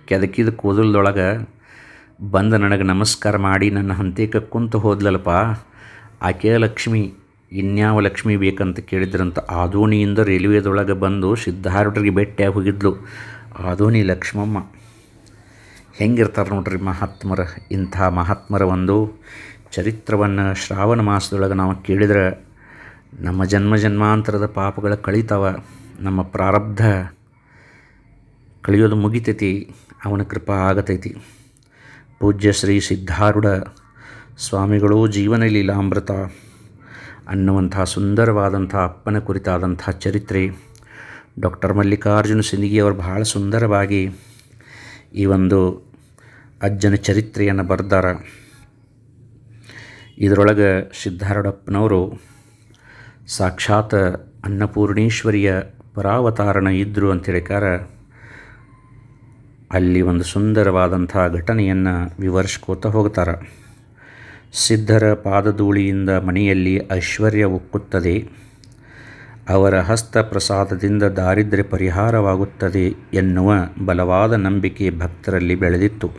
ಕೆದಕಿದ ಕೂದಲ್ದೊಳಗೆ ಬಂದು ನನಗೆ ನಮಸ್ಕಾರ ಮಾಡಿ ನನ್ನ ಹಂತೇಕ ಕುಂತು ಹೋದ್ಲಲ್ಲಪ್ಪ ಆಕೆ ಲಕ್ಷ್ಮಿ, ಇನ್ಯಾವ ಲಕ್ಷ್ಮಿ ಬೇಕಂತ ಕೇಳಿದ್ರಂತ ಆದೋಣಿಯಿಂದ ರೈಲ್ವೇದೊಳಗೆ ಬಂದು ಸಿದ್ಧಾರೂಢರಿಗೆ ಭೇಟಿಯಾಗಿ ಹೋಗಿದ್ಲು. ಆದೋಣಿ ಲಕ್ಷ್ಮಮ್ಮ, ಹೆಂಗಿರ್ತಾರೆ ನೋಡ್ರಿ ಮಹಾತ್ಮರ, ಇಂಥ ಮಹಾತ್ಮರ ಒಂದು ಚರಿತ್ರವನ್ನು ಶ್ರಾವಣ ಮಾಸದೊಳಗೆ ನಾವು ಕೇಳಿದ್ರೆ ನಮ್ಮ ಜನ್ಮ ಜನ್ಮಾಂತರದ ಪಾಪಗಳ ಕಳೀತಾವ. ನಮ್ಮ ಪ್ರಾರಬ್ಧ ಕಳಿಯೋದು ಮುಗಿತೈತಿ, ಅವನ ಕೃಪಾ ಆಗತೈತಿ. ಪೂಜ್ಯ ಶ್ರೀ ಸಿದ್ಧಾರೂಢ ಸ್ವಾಮಿಗಳು ಜೀವನ ಲೀಲಾಮೃತ ಅನ್ನುವಂಥ ಸುಂದರವಾದಂಥ ಅಪ್ಪನ ಕುರಿತಾದಂಥ ಚರಿತ್ರೆ ಡಾಕ್ಟರ್ ಮಲ್ಲಿಕಾರ್ಜುನ ಸಿಂಧಿಗಿಯವರು ಬಹಳ ಸುಂದರವಾಗಿ ಈ ಒಂದು ಅಜ್ಜನ ಚರಿತ್ರೆಯನ್ನು ಬರೆದಾರ. ಇದರೊಳಗೆ ಸಿದ್ಧಾರೂಢಪ್ಪನವರು ಸಾಕ್ಷಾತ್ ಅನ್ನಪೂರ್ಣೇಶ್ವರಿಯ ಪರಾವತಾರಣ ಇದ್ದರು ಅಂತೇಳಿಕಾರ ಅಲ್ಲಿ ಒಂದು ಸುಂದರವಾದಂಥ ಘಟನೆಯನ್ನು ವಿವರಿಸ್ಕೋತ ಹೋಗ್ತಾರೆ. ಸಿದ್ಧರ ಪಾದಧೂಳಿಯಿಂದ ಮನೆಯಲ್ಲಿ ಐಶ್ವರ್ಯ ಉಕ್ಕುತ್ತದೆ. ಅವರ ಹಸ್ತ ಪ್ರಸಾದದಿಂದ ದಾರಿದ್ರ್ಯ ಪರಿಹಾರವಾಗುತ್ತದೆ ಎನ್ನುವ ಬಲವಾದ ನಂಬಿಕೆ ಭಕ್ತರಲ್ಲಿ ಬೆಳೆದಿತ್ತು.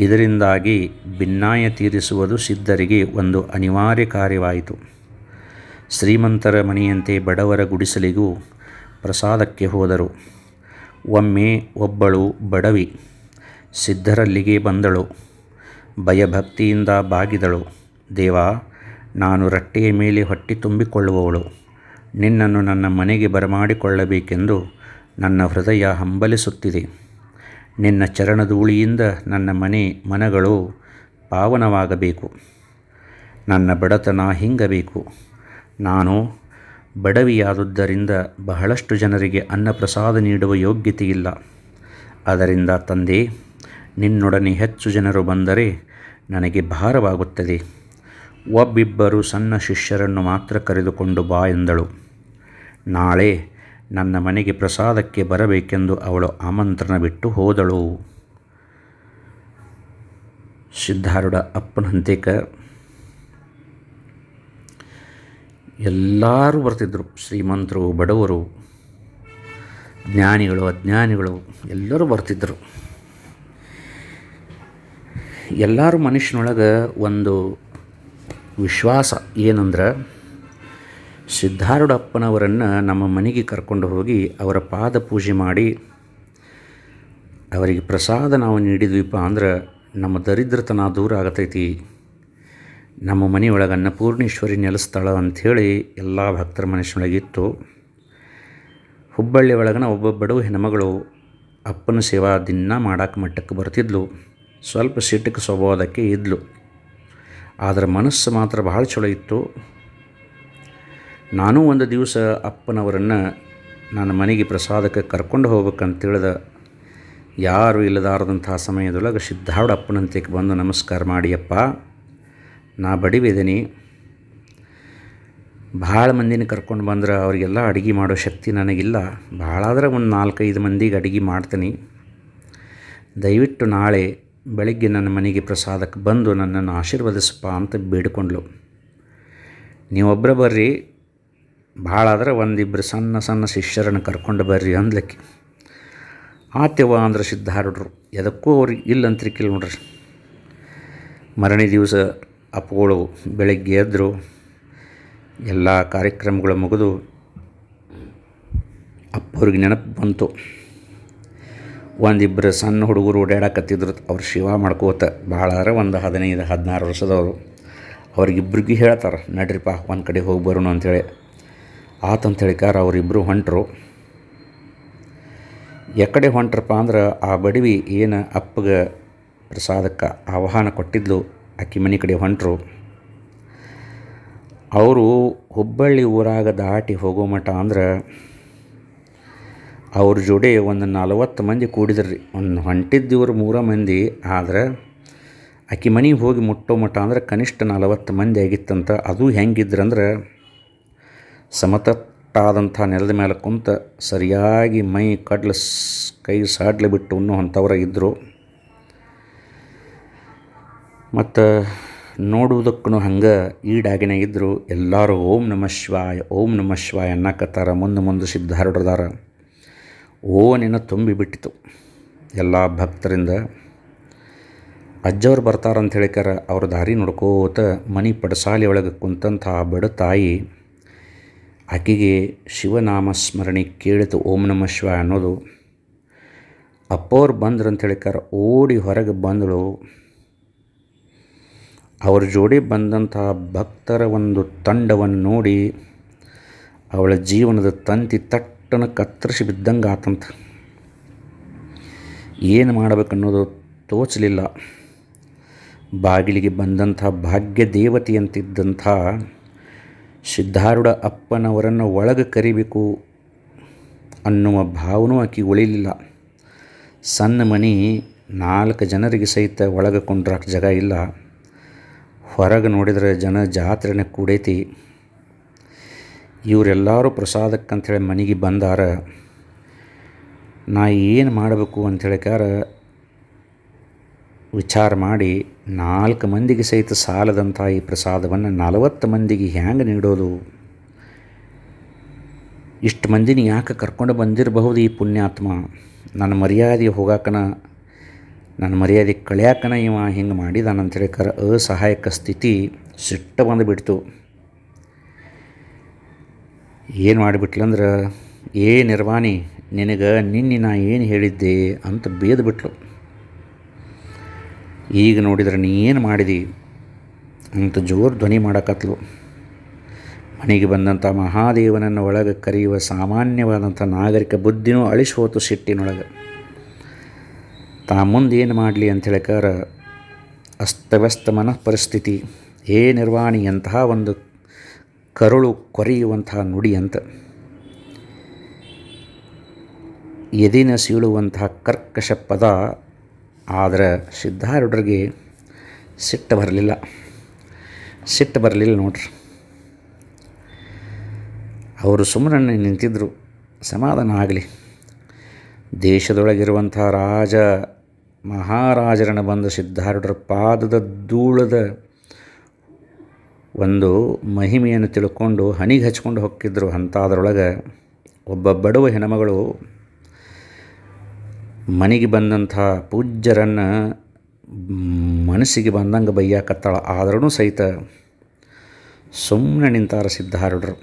ಇದರಿಂದಾಗಿ ಭಿನ್ನಾಯ ತೀರಿಸುವುದು ಸಿದ್ಧರಿಗೆ ಒಂದು ಅನಿವಾರ್ಯ ಕಾರ್ಯವಾಯಿತು. ಶ್ರೀಮಂತರ ಮನೆಯಂತೆ ಬಡವರ ಗುಡಿಸಲಿಗೂ ಪ್ರಸಾದಕ್ಕೆ ಹೋದರು. ಒಮ್ಮೆ ಒಬ್ಬಳು ಬಡವಿ, ಸಿದ್ಧರಲ್ಲಿಗೆ ಬಂದಳು. ಭಯಭಕ್ತಿಯಿಂದ ಬಾಗಿದಳು. ದೇವ, ನಾನು ರಟ್ಟೆಯ ಮೇಲೆ ಹೊಟ್ಟೆ ತುಂಬಿಕೊಳ್ಳುವವಳು. ನಿನ್ನನ್ನು ನನ್ನ ಮನೆಗೆ ಬರಮಾಡಿಕೊಳ್ಳಬೇಕೆಂದು ನನ್ನ ಹೃದಯ ಹಂಬಲಿಸುತ್ತಿದೆ. ನಿನ್ನ ಚರಣಧೂಳಿಯಿಂದ ನನ್ನ ಮನೆ ಮನಗಳು ಪಾವನವಾಗಬೇಕು. ನನ್ನ ಬಡತನ ಹಿಂಗಬೇಕು. ನಾನು ಬಡವಿಯಾದುದರಿಂದ ಬಹಳಷ್ಟು ಜನರಿಗೆ ಅನ್ನಪ್ರಸಾದ ನೀಡುವ ಯೋಗ್ಯತೆ ಇಲ್ಲ ಅದರಿಂದ ತಂದೆ, ನಿನ್ನೊಡನೆ ಹೆಚ್ಚು ಜನರು ಬಂದರೆ ನನಗೆ ಭಾರವಾಗುತ್ತದೆ. ಒಬ್ಬಿಬ್ಬರು ಸಣ್ಣ ಶಿಷ್ಯರನ್ನು ಮಾತ್ರ ಕರೆದುಕೊಂಡು ಬಾ ಎಂದಳು. ನಾಳೆ ನನ್ನ ಮನೆಗೆ ಪ್ರಸಾದಕ್ಕೆ ಬರಬೇಕೆಂದು ಅವಳು ಆಮಂತ್ರಣ ಬಿಟ್ಟು ಹೋದಳು. ಸಿದ್ಧಾರೂಢ ಅಪ್ಪನಂತೇಕ ಎಲ್ಲರೂ ಬರ್ತಿದ್ದರು ಶ್ರೀಮಂತರು, ಬಡವರು, ಜ್ಞಾನಿಗಳು, ಅಜ್ಞಾನಿಗಳು, ಎಲ್ಲರೂ ಬರ್ತಿದ್ದರು ಎಲ್ಲರೂ ಮನುಷ್ಯನೊಳಗೆ ಒಂದು ವಿಶ್ವಾಸ ಏನಂದ್ರೆ, ಸಿದ್ಧಾರೂಢಪ್ಪನವರನ್ನು ನಮ್ಮ ಮನೆಗೆ ಕರ್ಕೊಂಡು ಹೋಗಿ ಅವರ ಪಾದ ಪೂಜೆ ಮಾಡಿ ಅವರಿಗೆ ಪ್ರಸಾದ ನಾವು ನೀಡಿದ್ವಿಪ್ಪ ಅಂದ್ರೆ, ನಮ್ಮ ದರಿದ್ರತನ ದೂರ ಆಗತೈತಿ. ನಮ್ಮ ಮನೆಯೊಳಗೆ ಅನ್ನಪೂರ್ಣೇಶ್ವರಿ ನೆಲೆಸ್ತಾಳ ಅಂಥೇಳಿ ಎಲ್ಲ ಭಕ್ತರ ಮನಸ್ಸಿನೊಳಗಿತ್ತು. ಹುಬ್ಬಳ್ಳಿ ಒಳಗನ ಒಬ್ಬ ಬಡವ ಹೆಣ್ಮಗಳು ಅಪ್ಪನ ಸೇವಾ ದಿನ ಮಾಡಕ್ಕೆ ಮಟ್ಟಕ್ಕೆ ಬರ್ತಿದ್ಲು. ಸ್ವಲ್ಪ ಸಿಟ್ಟಕ್ಕೆ ಸ್ವಭಾವದಕ್ಕೆ ಇದ್ಲು. ಆದರೆ ಮನಸ್ಸು ಮಾತ್ರ ಭಾಳ ಚಲೋ ಇತ್ತು. ನಾನೂ ಒಂದು ದಿವಸ ಅಪ್ಪನವರನ್ನು ನನ್ನ ಮನೆಗೆ ಪ್ರಸಾದಕ್ಕೆ ಕರ್ಕೊಂಡು ಹೋಗ್ಬೇಕಂತೇಳಿದ ಯಾರು ಇಲ್ಲದಾರದಂಥ ಸಮಯದೊಳಗೆ ಸಿದ್ಧಾವಡ ಅಪ್ಪನಂತಕ್ಕೆ ಬಂದು ನಮಸ್ಕಾರ ಮಾಡಿ ಅಪ್ಪ ನಾ ಬಡಿವಿದ್ದೀನಿ ಭಾಳ ಮಂದಿನ ಕರ್ಕೊಂಡು ಬಂದ್ರೆ ಅವರಿಗೆಲ್ಲ ಅಡುಗೆ ಮಾಡೋ ಶಕ್ತಿ ನನಗಿಲ್ಲ. ಭಾಳ ಆದರೆ ಒಂದು ನಾಲ್ಕೈದು ಮಂದಿಗೆ ಅಡುಗೆ ಮಾಡ್ತೀನಿ. ದಯವಿಟ್ಟು ನಾಳೆ ಬೆಳಗ್ಗೆ ನನ್ನ ಮನೆಗೆ ಪ್ರಸಾದಕ್ಕೆ ಬಂದು ನನ್ನನ್ನು ಆಶೀರ್ವದಿಸಪ್ಪ ಅಂತ ಬೇಡಿಕೊಂಡ್ಲು. ನೀವೊಬ್ಬರು ಬರ್ರಿ. ಭಾಳ ಆದ್ರೆ ಒಂದಿಬ್ಬರು ಸಣ್ಣ ಸಣ್ಣ ಶಿಷ್ಯರನ್ನು ಕರ್ಕೊಂಡು ಬರ್ರಿ ಅಂದ್ಲಕ್ಕೆ. ಆತ್ಯವ ಅಂದ್ರೆ ಸಿದ್ಧಾರಡ್ರು ಎದಕ್ಕೂ ಅವ್ರಿಗೆ ಇಲ್ಲಂತ್ರಿಕಿಲ್ಲ ನೋಡ್ರಿ. ಮರಣಿ ದಿವಸ ಅಪ್ಪಗಳು ಬೆಳಗ್ಗೆ ಎದ್ದರು ಎಲ್ಲ ಕಾರ್ಯಕ್ರಮಗಳು ಮುಗಿದು ಅಪ್ಪವ್ರಿಗೆ ನೆನಪು ಬಂತು. ಒಂದಿಬ್ಬರು ಸಣ್ಣ ಹುಡುಗರು ಓಡಾಡಕತ್ತಿದ್ರು. ಅವ್ರು ಶಿವ ಮಾಡ್ಕೋತ ಭಾಳ ಒಂದು ಹದಿನೈದು, ಹದಿನಾರು ವರ್ಷದವರು. ಅವ್ರಿಗಿಬ್ರಿಗೂ ಹೇಳ್ತಾರೆ, ನಡ್ರಿಪ್ಪ, ಒಂದು ಕಡೆ ಹೋಗಿ ಬರೋಣ ಅಂಥೇಳಿ ಆತಂತ ಹೇಳಿಕಾರ ಅವರಿಬ್ಬರು ಹೊಂಟರು. ಎಕಡೆ ಹೊಂಟ್ರಪ್ಪ ಅಂದ್ರೆ ಆ ಬಡವಿ ಏನು ಅಪ್ಪಗೆ ಪ್ರಸಾದಕ್ಕೆ ಆಹ್ವಾನ ಕೊಟ್ಟಿದ್ಲು. ಆಕಿ ಮನೆ ಕಡೆ ಹೊಂಟರು. ಅವರು ಹುಬ್ಬಳ್ಳಿ ಊರಾಗ ದಾಟಿ ಹೋಗೋ ಮಠ ಅಂದ್ರೆ ಅವ್ರ ಜೋಡಿ ಒಂದು ನಲವತ್ತು ಮಂದಿ ಕೂಡಿದ್ರಿ. ಒಂದು ಹೊಂಟಿದ್ದು ಇವ್ರು ಮೂರ ಮಂದಿ, ಆದ್ರೆ ಆಕೆ ಮನೆಗೆ ಹೋಗಿ ಮುಟ್ಟೋ ಮಠ ಅಂದ್ರೆ ಕನಿಷ್ಠ ನಲವತ್ತು ಮಂದಿ ಆಗಿತ್ತಂತ ಅದು ಹೆಂಗಿದ್ರಂದ್ರೆ ಸಮತಟ್ಟಾದಂಥ ನೆಲದ ಮೇಲೆ ಕುಂತ ಸರಿಯಾಗಿ ಮೈ ಕಡ್ಲು ಕೈ ಸಾಡ್ಲೆ ಬಿಟ್ಟು ಅನ್ನೋ ಅಂಥವ್ರಾಗಿದ್ದರು ಮತ್ತು ನೋಡುವುದಕ್ಕೂ ಹಂಗೆ ಈಡಾಗಿನ ಇದ್ದರು ಎಲ್ಲರೂ ಓಂ ನಮ ಶಿವಾಯ, ಓಂ ನಮ ಶಿವಾಯ ಅನ್ನಕತ್ತಾರ. ಮುಂದೆ ಮುಂದೆ ಸಿದ್ಧಾರೂಢದಾರ ಓನಿನ ನಿನ್ನ ತುಂಬಿ ಬಿಟ್ಟಿತು. ಎಲ್ಲ ಭಕ್ತರಿಂದ ಅಜ್ಜವ್ರು ಬರ್ತಾರಂತ ಹೇಳಿಕಾರ ಅವ್ರ ದಾರಿ ನೋಡ್ಕೋತ ಮನಿ ಪಡಸಾಲಿ ಒಳಗೆ ಕುಂತಂಥ ಬಡ ತಾಯಿ ಆಕೆಗೆ ಶಿವನಾಮ ಸ್ಮರಣೆ ಕೇಳಿತು. ಓಂ ನಮ ಶಿವ ಅನ್ನೋದು ಅಪ್ಪವ್ರು ಬಂದ್ರಂತ ಹೇಳಿಕಾರ ಓಡಿ ಹೊರಗೆ ಬಂದಳು. ಅವ್ರ ಜೋಡಿ ಬಂದಂತಹ ಭಕ್ತರ ಒಂದು ತಂಡವನ್ನು ನೋಡಿ ಅವಳ ಜೀವನದ ತಂತಿ ತಟ್ಟನ ಕತ್ತರಿಸಿ ಬಿದ್ದಂಗೆ ಆತಂತ. ಏನು ಮಾಡಬೇಕನ್ನೋದು ತೋಚಲಿಲ್ಲ. ಬಾಗಿಲಿಗೆ ಬಂದಂಥ ಭಾಗ್ಯ ದೇವತೆಯಂತಿದ್ದಂಥ ಸಿದ್ಧಾರೂಢ ಅಪ್ಪನವರನ್ನು ಒಳಗೆ ಕರಿಬೇಕು ಅನ್ನುವ ಭಾವನೂ ಆಕೆ ಉಳಿಲಿಲ್ಲ. ಸಣ್ಣ ಮನೆ ನಾಲ್ಕು ಜನರಿಗೆ ಸಹಿತ ಒಳಗೆ ಕೊಂಡ್ರಾಕ ಜಾಗ ಇಲ್ಲ. ಹೊರಗೆ ನೋಡಿದರೆ ಜನ ಜಾತ್ರೆನ ಕೂಡೈತಿ. ಇವರೆಲ್ಲರೂ ಪ್ರಸಾದಕ್ಕಂಥೇಳಿ ಮನೆಗೆ ಬಂದಾರ. ನಾ ಏನು ಮಾಡಬೇಕು ಅಂಥೇಳಿಕಾರ ವಿಚಾರ ಮಾಡಿ ನಾಲ್ಕು ಮಂದಿಗೆ ಸಹಿತ ಸಾಲದಂಥ ಈ ಪ್ರಸಾದವನ್ನು ನಲವತ್ತು ಮಂದಿಗೆ ಹ್ಯಾಂಗೆ ನೀಡೋದು? ಇಷ್ಟು ಮಂದಿನ ಯಾಕೆ ಕರ್ಕೊಂಡು ಬಂದಿರಬಹುದು ಈ ಪುಣ್ಯಾತ್ಮ? ನನ್ನ ಮರ್ಯಾದೆ ಹೋಗಾಕನ ನನ್ನ ಮರ್ಯಾದೆ ಕಳ್ಯಾಕನ ಇವ ಹಿಂಗೆ ಮಾಡಿದಾನ ಕರ ಅಸಹಾಯಕ ಸ್ಥಿತಿ ಸಿಟ್ಟ ಬಂದುಬಿಡ್ತು. ಏನು ಮಾಡಿಬಿಟ್ಲಂದ್ರೆ ಏ ನಿರ್ವಾಣಿ, ನಿನಗೆ ನಿನ್ನೆ ನಾ ಏನು ಹೇಳಿದ್ದೆ? ಅಂತ ಬೇದ್ಬಿಟ್ಲು ಈಗ ನೋಡಿದ್ರೆ ನೀ ಏನು ಮಾಡಿದಿ? ಅಂತ ಜೋರು ಧ್ವನಿ ಮಾಡಕತ್ಲು. ಮನೆಗೆ ಬಂದಂಥ ಮಹಾದೇವನನ್ನು ಒಳಗೆ ಕರೆಯುವ ಸಾಮಾನ್ಯವಾದಂಥ ನಾಗರಿಕ ಬುದ್ಧಿನೂ ಅಳಿಸಿ ಹೋತು ಸಿಟ್ಟಿನೊಳಗೆ. ತಾ ಮುಂದೆ ಏನು ಮಾಡಲಿ ಅಂತ ಅಸ್ತವ್ಯಸ್ತ ಮನಃ ಪರಿಸ್ಥಿತಿ ಏ ನಿರ್ವಾಣಿ ಅಂತಹ ಒಂದು ಕರುಳು ಕೊರೆಯುವಂತಹ ನುಡಿ ಅಂತ. ಎದಿನ ಸೀಳುವಂತಹ ಕರ್ಕಶ ಪದ, ಆದರೆ ಸಿದ್ಧಾರೂಢರಿಗೆ ಸಿಟ್ಟು ಬರಲಿಲ್ಲ. ಸಿಟ್ಟು ಬರಲಿಲ್ಲ ನೋಡ್ರಿ. ಅವರು ಸುಮ್ಮನೆ ನಿಂತಿದ್ದರು ಸಮಾಧಾನ ಆಗಲಿ. ದೇಶದೊಳಗಿರುವಂಥ ರಾಜ ಮಹಾರಾಜರನ್ನು ಬಂದ ಸಿದ್ಧಾರೂಢರ ಪಾದದ ಧೂಳದ ಒಂದು ಮಹಿಮೆಯನ್ನು ತಿಳ್ಕೊಂಡು ಹನಿಗೆ ಹಚ್ಕೊಂಡು ಹೊಕ್ಕಿದ್ರು. ಅಂಥದ್ರೊಳಗೆ ಒಬ್ಬ ಬಡವ ಹೆಣ್ಮಗಳು ಮನೆಗೆ ಬಂದಂಥ ಪೂಜ್ಯರನ್ನು ಮನಸ್ಸಿಗೆ ಬಂದಂಗೆ ಬೈಯಾಕತ್ತಾಳ. ಆದ್ರೂ ಸಹಿತ ಸುಮ್ಮನೆ ನಿಂತಾರ ಸಿದ್ಧಾರೂಢರು.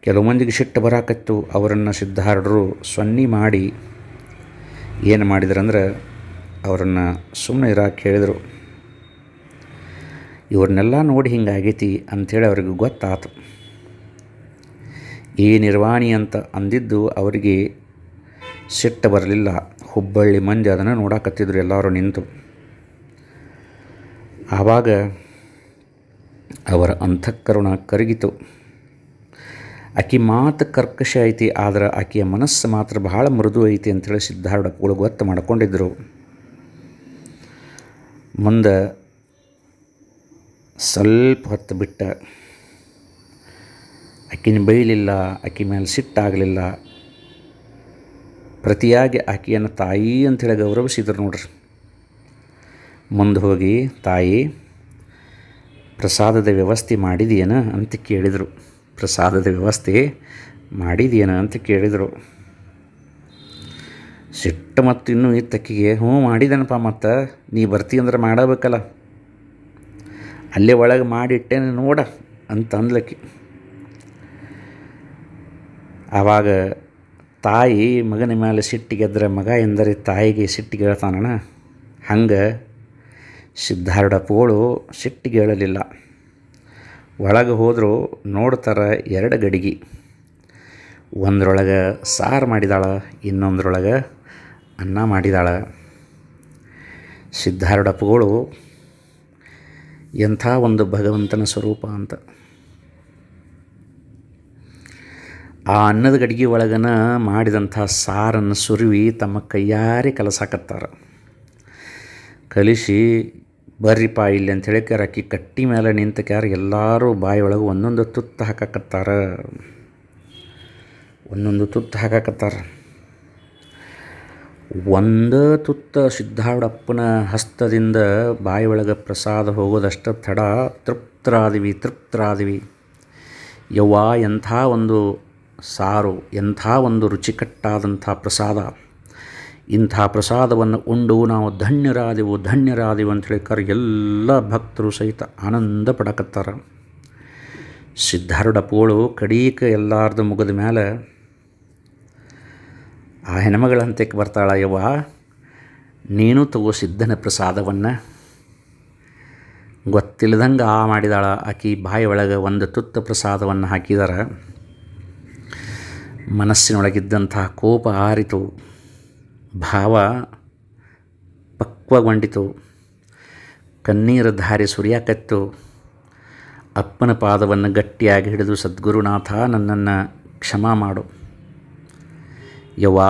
ಕೆಲವು ಮಂದಿಗೆ ಸಿಟ್ಟು ಬರಾಕತ್ತು. ಅವರನ್ನು ಸಿದ್ಧಾರೂಢರು ಸೊನ್ನಿ ಮಾಡಿ ಏನು ಮಾಡಿದ್ರಂದ್ರೆ ಅವರನ್ನು ಸುಮ್ಮನೆ ಇರಾಕೆ ಹೇಳಿದರು. ಇವ್ರನ್ನೆಲ್ಲ ನೋಡಿ ಹಿಂಗಾಗೈತಿ ಅಂಥೇಳಿ ಅವ್ರಿಗೆ ಗೊತ್ತಾತು. ಈ ನಿರ್ವಾಣಿ ಅಂತ ಅಂದಿದ್ದು ಅವರಿಗೆ ಸಿಟ್ಟು ಬರಲಿಲ್ಲ. ಹುಬ್ಬಳ್ಳಿ ಮಂದಿ ಅದನ್ನು ನೋಡಾಕತ್ತಿದ್ರು ಎಲ್ಲರೂ ನಿಂತು. ಆವಾಗ ಅವರ ಅಂತಃಕರಣ ಕರಗಿತು. ಆಕೆ ಮಾತು ಕರ್ಕಶ ಐತಿ, ಆದ್ರೆ ಆಕೆಯ ಮನಸ್ಸು ಮಾತ್ರ ಬಹಳ ಮೃದು ಐತಿ ಅಂಥೇಳಿ ಸಿದ್ಧಾರೂಢಗಳು ಗೊತ್ತು ಮಾಡಿಕೊಂಡಿದ್ದರು ಮುಂದೆ ಸ್ವಲ್ಪ ಹೊತ್ತು ಬಿಟ್ಟ ಆಕಿನ ಬೈಲಿಲ್ಲ, ಆಕೆ ಮೇಲೆ ಸಿಟ್ಟಾಗಲಿಲ್ಲ ಪ್ರತಿಯಾಗಿ ಆಕೆಯನ್ನು ತಾಯಿ ಅಂಥೇಳಿ ಗೌರವಿಸಿದ್ರು ನೋಡ್ರಿ. ಮುಂದೆ ಹೋಗಿ, ತಾಯಿ, ಪ್ರಸಾದದ ವ್ಯವಸ್ಥೆ ಮಾಡಿದೆಯೇನ? ಅಂತ ಕೇಳಿದರು. ಪ್ರಸಾದದ ವ್ಯವಸ್ಥೆ ಮಾಡಿದೇನ ಅಂತ ಕೇಳಿದರು. ಸಿಟ್ಟು ಮತ್ತು ಇನ್ನೂ ಇತ್ತಕ್ಕಿಗೆ ಹ್ಞೂ ಮಾಡಿದನಪ್ಪ ಮತ್ತು, ನೀ ಬರ್ತಿ ಅಂದ್ರೆ ಮಾಡಬೇಕಲ್ಲ. ಅಲ್ಲೇ ಒಳಗೆ ಮಾಡಿಟ್ಟೇನೆ ನೋಡ ಅಂತ ಅಂದ್ಲಕ್ಕಿ ಆವಾಗ ತಾಯಿ ಮಗನ ಮೇಲೆ ಸಿಟ್ಟಿಗೆದ್ರೆ ಮಗ ಎಂದರೆ ತಾಯಿಗೆ ಸಿಟ್ಟಿಗೆ ಹೇಳ್ತಾನಣ್ಣ ಹಂಗೆ ಸಿದ್ಧಾರೂಢ ಪೋಳು ಸಿಟ್ಟಿಗೆ ಹೇಳಲಿಲ್ಲ ಒಳಗೆ ಹೋದರೂ ನೋಡ್ತಾರೆ ಎರಡು ಗಡಿಗೆ. ಒಂದರೊಳಗೆ ಸಾರು ಮಾಡಿದಾಳ, ಇನ್ನೊಂದ್ರೊಳಗೆ ಅನ್ನ ಮಾಡಿದಾಳ. ಸಿದ್ಧಾರೂಢಪ್ಪಗಳು ಎಂಥ ಒಂದು ಭಗವಂತನ ಸ್ವರೂಪ ಅಂತ. ಆ ಅನ್ನದ ಗಡಿಗೆ ಒಳಗನ ಮಾಡಿದಂಥ ಸಾರನ್ನು ಸುರುವಿ ತಮ್ಮ ಕೈಯಾರೆ ಕಲಸಾಕತ್ತಾರೆ. ಕಲಿಸಿ ಬರ್ರಿಪ್ಪ ಇಲ್ಲಿ ಅಂತ ಹೇಳಿಕ್ಯಾರ ಆಕಿ ಕಟ್ಟಿ ಮೇಲೆ ನಿಂತಕ್ಯಾರ ಎಲ್ಲರೂ ಬಾಯಿಯೊಳಗೆ ಒಂದೊಂದು ತುತ್ತು ಹಾಕಕತ್ತಾರ. ಒಂದೊಂದು ತುತ್ತು ಹಾಕಕತ್ತಾರ. ಒಂದು ತುತ್ತ ಸಿದ್ಧಾವಡಪ್ಪನ ಹಸ್ತದಿಂದ ಬಾಯಿ ಒಳಗೆ ಪ್ರಸಾದ ಹೋಗೋದಷ್ಟು ತಡ. ತೃಪ್ತರಾದಿವಿ ತೃಪ್ತರಾದಿವಿ. ಯವ್ವ ಎಂಥ ಒಂದು ಸಾರು, ಎಂಥ ಒಂದು ರುಚಿಕಟ್ಟಾದಂಥ ಪ್ರಸಾದ. ಇಂಥ ಪ್ರಸಾದವನ್ನು ಉಂಡು, ನಾವು ಧನ್ಯರಾದೆವು ಧನ್ಯರಾದೆವು ಅಂತ ಕರೆ ಎಲ್ಲ ಭಕ್ತರು ಸಹಿತ ಆನಂದ ಪಡಕತ್ತಾರ. ಪೋಳು ಕಡೀಕ ಎಲ್ಲಾರ್ದು ಮುಗಿದ ಮೇಲೆ ಆ ಹೆಣ್ಮಗಳಂತಕ್ಕೆ ಬರ್ತಾಳ ಯವ್ವ ನೀನು ತಗೋ ಸಿದ್ಧನ ಪ್ರಸಾದವನ್ನು. ಗೊತ್ತಿಲ್ಲದಂಗೆ ಆ ಮಾಡಿದಾಳ, ಆಕಿ ಬಾಯಿ ಒಳಗೆ ಒಂದು ತುತ್ತ ಪ್ರಸಾದವನ್ನು ಹಾಕಿದಾರ. ಮನಸ್ಸಿನೊಳಗಿದ್ದಂತಹ ಕೋಪ ಆರಿತು. ಭಾವ ಪಕ್ವಗೊಂಡಿತು. ಕಣ್ಣೀರ ಧಾರೆ ಸುರಿಯಾಕತ್ತು ಅಪ್ಪನ ಪಾದವನ್ನು ಗಟ್ಟಿಯಾಗಿ ಹಿಡಿದು, ಸದ್ಗುರುನಾಥ, ನನ್ನನ್ನು ಕ್ಷಮ ಮಾಡು. ಯವ್ವ,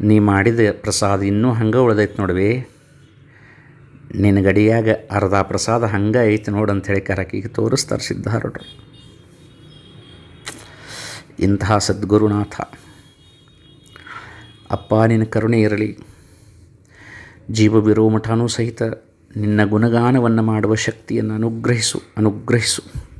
ನೀ ಮಾಡಿದ ಪ್ರಸಾದ ಇನ್ನೂ ಹಂಗೆ ಉಳ್ದೈತೆ ನೋಡ್ವಿ. ನಿನ್ನ ಗಡಿಯಾಗ ಅರ್ಧ ಪ್ರಸಾದ ಹಂಗೆ ಐತೆ ನೋಡು ಅಂತ ಹೇಳಿ ಕರಕಿಗೆ ತೋರಿಸ್ತಾರೆ ಸಿದ್ಧಾರೂಢರು. ಇಂತಹ ಸದ್ಗುರುನಾಥ ಅಪ್ಪ ನಿನ್ನ ಕರುಣೆ ಇರಲಿ. ಜೀವ ಮಠನೂ ಸಹಿತ ನಿನ್ನ ಗುಣಗಾನವನ್ನು ಮಾಡುವ ಶಕ್ತಿಯನ್ನು ಅನುಗ್ರಹಿಸು ಅನುಗ್ರಹಿಸು.